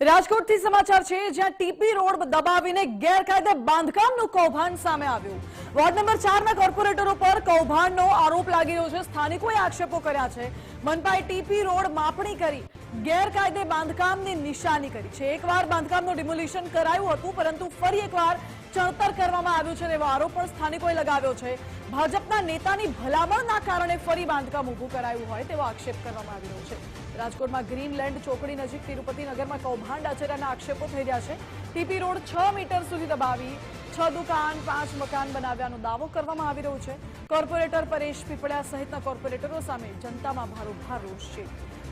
રાજકોટથી સમાચાર છે, જ્યાં ટીપી રોડ દબાવીને ગેરકાયદે બાંધકામનું કૌભાંડ સામે આવ્યું. વોર્ડ નંબર ચારના કોર્પોરેટરો પર કૌભાંડનો આરોપ લાગી રહ્યો છે. સ્થાનિકોએ આક્ષેપો કર્યા છે. મનપાએ ટીપી રોડ માપણી કરી, ગેરકાયદે બાંધકામની નિશાની કરી છે. એકવાર બાંધકામનું ડિમોલિશન કરાયું હતું, પરંતુ ફરી એકવાર ચણતર કરવામાં આવ્યું છે એવો આરોપ પણ સ્થાનિકોએ લગાવ્યો છે. ભાજપના નેતાની ભલામણના કારણે ફરી બાંધકામ ઊભું કરાયું હોય તેવો આક્ષેપ કરવામાં આવી રહ્યો છે. રાજકોટમાં ગ્રીનલેન્ડ ચોકડી નજીક તિરુપતિ નગરમાં કૌભાંડ આચર્યાના આક્ષેપો થઈ રહ્યા છે. ટીપી રોડ છ મીટર સુધી દબાવી છ દુકાન, પાંચ મકાન બનાવ્યાનો દાવો કરવામાં આવી રહ્યો છે. કોર્પોરેટર પરેશ પીપળિયા સહિતના કોર્પોરેટરો સામે જનતામાં ભારોભાર રોષ છે.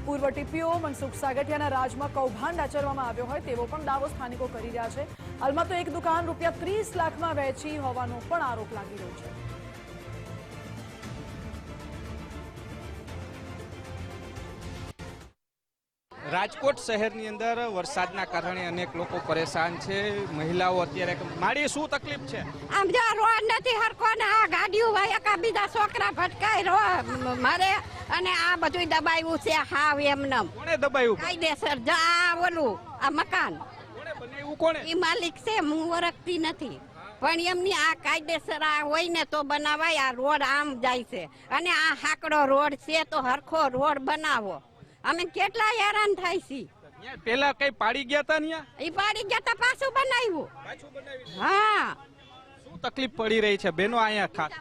પૂર્વ ટીપીઓ મનસુખ સાગઠિયાના રાજમાં કૌભાંડ આચરવામાં આવ્યો હોય તેવો પણ દાવો સ્થાનિકો કરી રહ્યા છે. હાલમાં તો એક દુકાન રૂપિયા ત્રીસ લાખમાં વહેંચી હોવાનો પણ આરોપ લાગી રહ્યો છે. રાજકોટ શહેરની અંદર વરસાદના કારણે અનેક લોકો પરેશાન છે. મહિલાઓ અત્યારે મારી શું તકલીફ છે? આમ જો રોડ નથી હરકો ને આ ગાડીઓ ભાઈ એકા બીજા છોકરા ભટકાય રો મારે અને આ બધું દબાવ્યું છે હાવ એમનેમ. કોણે દબાયું? કાયદેસર જો આ ઓલું આ મકાન. કોણે એ માલિક છે હું ઓળખતી નથી. પણ એમની આ કાયદેસર આ હોય ને તો બનાવાય આ રોડ આમ જાય છે. અને આ હાકડો રોડ છે તો હરખો રોડ બનાવો. અમે કેટલા હેરાન થાય છે. પેલા કઈ પાડી ગયા હતા ત્યાં એ પાડી ગયા તા પાછું બનાવ્યું. પાછું બનાવી હા. શું તકલીફ પડી રહી છે બેનો અહીંયા ખાસ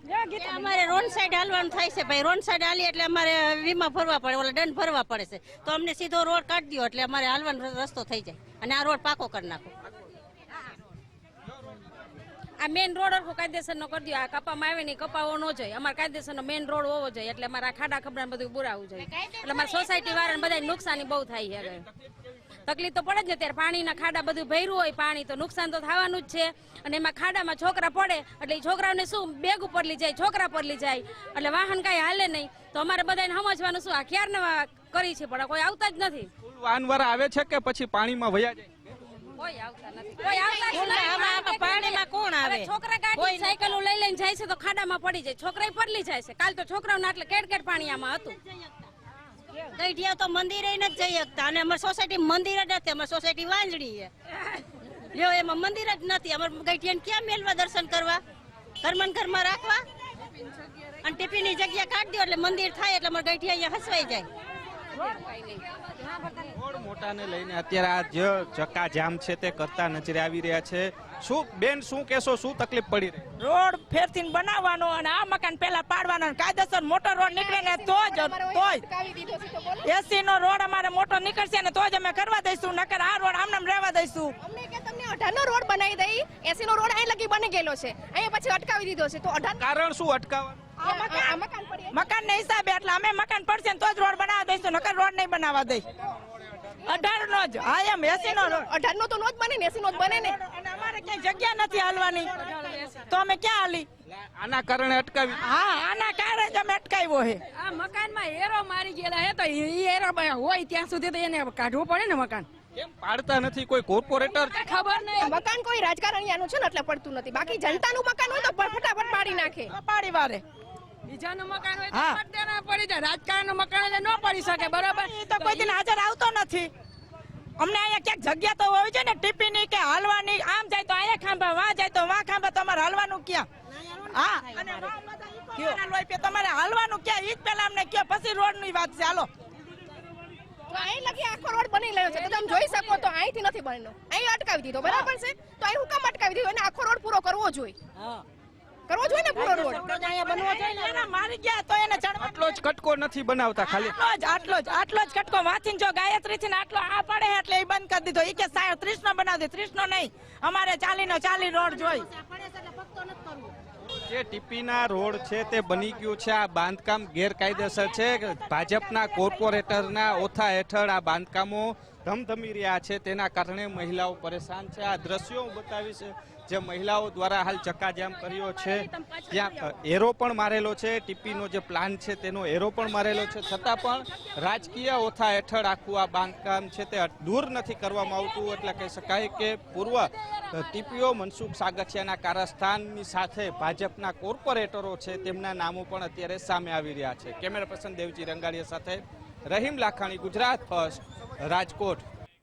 અમારે રોડ સાઈડ હાલવાનું થાય છે ભાઈ. રોડ સાઈડ હાલી એટલે અમારે વીમા ભરવા પડે ઓલા દંડ ભરવા પડે છે. તો અમને સીધો રોડ કાઢી દો એટલે અમારે હાલવાનો રસ્તો થઈ જાય. અને આ રોડ પાકો કરી નાખો. આ મેઇન રોડ હરખો કાયદેસર નો કરી દો આ કપામાં આવે ને કપાવો ન જોઈએ. અમારે કાયદેસરનો મેઇન રોડ હોવો જોઈએ. એટલે મારા ખાડા ખબડા બધું પુરાવવું જોઈએ. એટલે અમારે સોસાયટી વાળાને બધા નુકસાની બહુ થાય છે તકલીફ તો પડે જ ને ત્યારે પાણીના ખાડા બધું ભર્યું હોય પાણી તો નુકસાન તો થવાનું જ છે. અને એમાં ખાડામાં છોકરા પડે. એટલે એ છોકરાઓને શું? બેગ ઉપર લઈ જાય છોકરા પર લઈ જાય. એટલે વાહન કાંઈ હાલે નહીં. તો અમારે બધાને સમજવાનું શું? આ ક્યારના કરી છે? પણ કોઈ આવતા જ નથી. વાહન વાહનવાળા આવે છે કે પછી પાણીમાં વયા જાય? કોઈ આવતા નથી. કોઈ આવતા જ નથી. આમાં- આમાં પાણીમાં કોણ આવે? છોકરા ગાડી સાયકલો લઈ લઈને જાય છે તો ખાડામાં પડી જાય. છોકરા પડલી જાય છે. કાલ તો છોકરાઓને આટલે કેટ કેટ પાણી આમાં હતું. ગઈઢિયા તો મંદિરે નથી જઈ શકતા. અને અમારી સોસાયટી મંદિર જ નથી અમારી સોસાયટી વાંજળી છે. લ્યો એમાં મંદિર જ નથી. અમારે ગઈઢિયાને ક્યાં મેલવા દર્શન કરવા? ઘરમાં ઘરમાં રાખવા? અને ટિફિનની જગ્યા કાઢ દો એટલે મંદિર થાય એટલે અમારે ગઈઠિયા અહીંયા હસવાઈ જાય. મોટાને લઈને અત્યારે આ જે ચક્કા છે તે કરતા નજરે આવી રહ્યા છે. શું બેન શું કહેશો? શું તકલીફ પડી રહી? રોડ ફેરથી બનાવવાનો અને આ મકાન પેલા પાડવાનો અને કાયદેસર મોટો રોડ નીકળે ને તો જ તોય. એસી નો રોડ અમારે મોટો નીકળશે ને તો જ અમે કરવા દઈશું નકર આ રોડ આમને રહેવા દઈશું. અમને કે તમને અઢારનો રોડ બનાવી દઈ એસી નો રોડ અહીં લગી બની ગયેલો છે. અહીંયા પછી અટકાવી દીધો છે. તો અઢાર કારણ શું અટકાવવાનું? મકાન ને હિસાબે એટલે અમે મકાન પડશે ને તો જ રોડ બનાવવા દઈશું નકર રોડ નહીં બનાવવા દઈ અઢાર નો જ હા એમ એસી નો અઢાર નો તો નો જ બને ને એસી નો જ બને ને. અમારે ક્યાંય જગ્યા નથી હાલવાની. તો અમે ક્યાં હાલી? આના કારણે અટકાવી હા આના કારણે જ અમે અટકાવ્યો હે. આ મકાનમાં હેરો મારી ગયેલા હે તો એ હેરો હોય ત્યાં સુધી તો એને કાઢવું પડે ને મકાન. કેમ પાડતા નથી કોઈ કોર્પોરેટર? ખબર નહીં. મકાન કોઈ રાજકારણીયાનું છે ને એટલે પડતું નથી. બાકી જનતાનું મકાન હોય તો ફટાફટ પાડી નાખે. પાડી વારે. બીજાનું મકાન હોય તો પટ દેના પડી જાય. રાજકારણનું મકાન એટલે ન પડી શકે બરાબર? ઈ તો કોઈ દિન હાજર આવતો નથી. અમને અહીંયા ક્યાંક જગ્યા તો હોવી છે ને ટીપીની કે હાલવાની આમ જાય તો અહીંયા ખાંભા વાં જાય તો વાં ખાંભા તમારે હાલવાનું ક્યાં? હા. અને વાં બધા ઈકોવાળા લોહી પીએ, તમારે હાલવાનું ક્યાં? ઈ જ પેલા અમને કયો. પછી રોડની વાત છે. હાલો. અહીં લગી આખો રોડ બની રહ્યો છે. તમે જોઈ શકો તો અહીંથી નથી બન્યો. અહીં અટકાવી દીધો. બરાબર છે? તો અહીં હું અટકાવી દીધો? એને આખો રોડ પૂરો કરવો જોઈએ. કરવો જોઈએ ને પૂરો રોડ? એના મારી ગયા તો એને ચડવા આટલો જ કટકો નથી બનાવતા ખાલી. આટલો જ આટલો જ આટલો જ કટકો. વાંચીને જો ગાયત્રી થી આટલો આ પડે એટલે એ બંધ કરી દીધો. એ કે સાહેબ ત્રીસ નો બનાવી દે ત્રીસ નો નહીં. અમારે ચાલી નો ચાલી રોડ જોઈ. જે ટીપીના રોડ છે તે બની ગયું છે. આ બાંધકામ ગેરકાયદેસર છે. ભાજપના કોર્પોરેટરના ઓથા હેઠળ આ બાંધકામો ધમધમી રહ્યા છે. તેના કારણે મહિલાઓ પરેશાન છે. આ દ્રશ્યો હું બતાવીશ જે મહિલાઓ દ્વારા હાલ ચક્કાજામ કર્યો છે. જ્યાં એરો પણ મારેલો છે. ટીપીનો જે પ્લાન છે તેનો એરો પણ મારેલો છે. છતાં પણ રાજકીય ઓથા હેઠળ આખું આ બાંધકામ છે તે દૂર નથી કરવામાં આવતું. એટલે કહી શકાય કે પૂર્વ ટીપીઓ મનસુખ સાગઠિયાના કારસ્થાનની સાથે ભાજપના કોર્પોરેટરો છે તેમના નામો પણ અત્યારે સામે આવી રહ્યા છે. કેમેરા પર્સન દેવજી રંગાડિયા સાથે રહીમ લાખાણી, ગુજરાત ફર્સ્ટ. રાજકોટ.